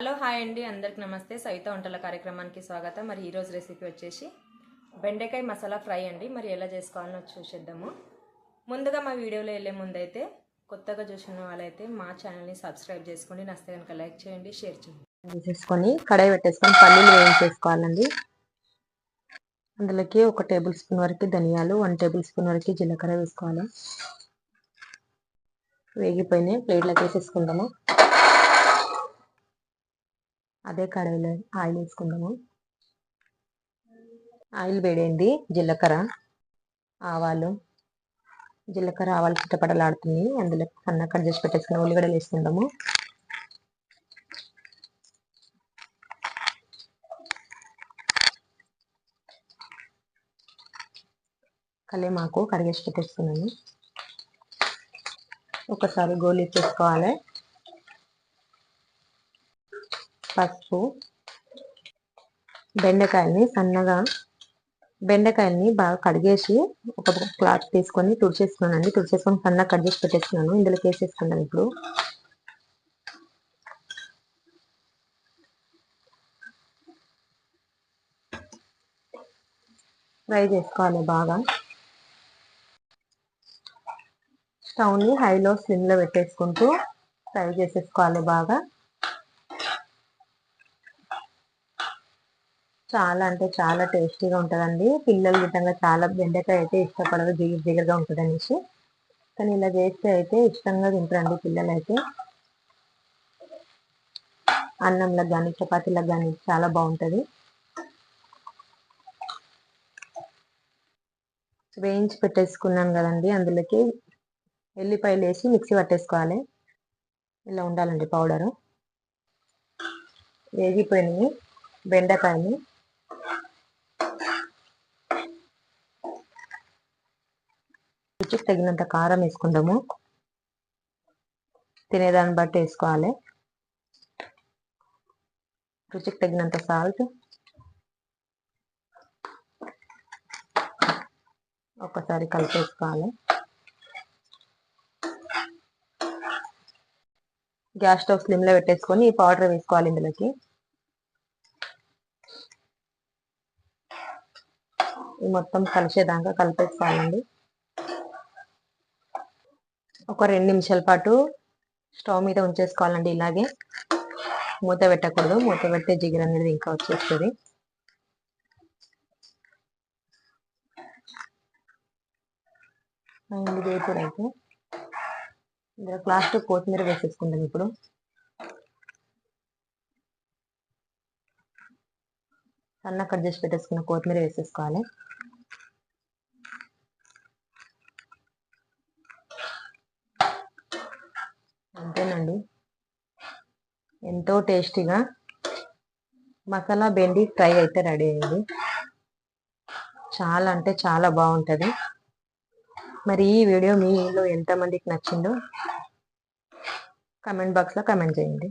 Hello hi అండి. అందరికి నమస్తే. సవిత వంటల కార్యక్రమానికి స్వాగతం. మరి ఈరోజు రెసిపీ వచ్చేసి బెండకాయ మసాలా ఫ్రై అండి. మరి ఎలా చేసుకోవాలో చూసేద్దాము. ముందుగా మా వీడియోలో వెళ్ళే ముందైతే కొత్తగా చూసిన వాళ్ళైతే మా ఛానల్ని సబ్స్క్రైబ్ చేసుకోండి. నస్తే కనుక లైక్ చేయండి షేర్ చేయండి. చేసుకొని కడాయి పెట్టేసుకొని పల్లీలు వేయించేసుకోవాలండి. అందులోకి ఒక టేబుల్ స్పూన్ వరకు ధనియాలు వన్ టేబుల్ స్పూన్ వరకు జీలకర్ర వేసుకోవాలి. వేగిపోయినాయి ప్లేట్లోకి వేసేసుకుందాము. అదే కడాయిలో ఆయిల్ వేసుకుందాము. ఆయిల్ వేడైంది. జీలకర్ర ఆవాలు. జీలకర్ర ఆవాలు చిట్టపడలాడుతుంది అందులో సన్న కట్ చేసి పెట్టేసుకుని ఉల్లిగడ్డలు వేసుకుందాము. కలిమాకు కడిగేసి పెట్టేసుకున్నాను. ఒకసారి గోళీ చేసుకోవాలి. పసుపు బెండకాయల్ని సన్నగా బెండకాయల్ని బాగా కడిగేసి ఒక క్లాత్ తీసుకొని తుడిచేసుకున్నానండి తుడిచేసుకొని సన్నగా కట్ చేసి పెట్టేసుకున్నాను ఇందులోకి వేసేసుకున్నాను ఇప్పుడు. ఫ్రై చేసుకోవాలి బాగా. స్టవ్ని హైలో స్లిమ్లో పెట్టేసుకుంటూ ఫ్రై చేసేసుకోవాలి బాగా. చాలా అంటే చాలా టేస్టీగా ఉంటుందండి. పిల్లలు విధంగా చాలా బెండకాయ అయితే ఇష్టపడరు జిగురు జిగురుగా ఉంటుంది అనేసి కానీ ఇలా చేస్తే అయితే ఇష్టంగా తింటారండి పిల్లలు అయితే కానీ చపాతీలకు కానీ చాలా బాగుంటుంది. వేయించి పెట్టేసుకున్నాను కదండి అందులోకి. ఎల్లిపాయలు వేసి మిక్సీ పట్టేసుకోవాలి. ఇలా ఉండాలండి పౌడరు. వేగిపోయినాయి బెండకాయని రుచికి తగినంత కారం వేసుకుందాము. తినేదాన్ని బట్టి వేసుకోవాలి. రుచికి తగినంత సాల్ట్. ఒకసారి కలిపేసుకోవాలి. గ్యాస్ స్టవ్ స్లిమ్లో పెట్టేసుకొని ఈ పౌడర్ వేసుకోవాలి ఇందులోకి. ఈ మొత్తం కలిసేదాకా కలిపేసుకోవాలండి. ఒక రెండు నిమిషాల పాటు స్టవ్ మీద ఉంచేసుకోవాలండి ఇలాగే. మూత పెట్టకూడదు. మూత పెట్టే జిగురు అనేది ఇంకా వచ్చేస్తుంది. వేపుడు అయితే. ఇందులో లాస్ట్ కొత్తిమీర వేసేసుకుంటాం ఇప్పుడు. సన్న కట్ చేసి పెట్టేసుకున్న కొత్తిమీర వేసేసుకోవాలి. అంతేనండి. ఎంతో టేస్టీగా మసాలా బెండి ఫ్రై అయితే రెడీ అయింది. చాలా అంటే చాలా బాగుంటుంది. మరి ఈ వీడియో మీలో ఎంతమందికి నచ్చిందో కమెంట్ బాక్స్లో కమెంట్ చేయండి.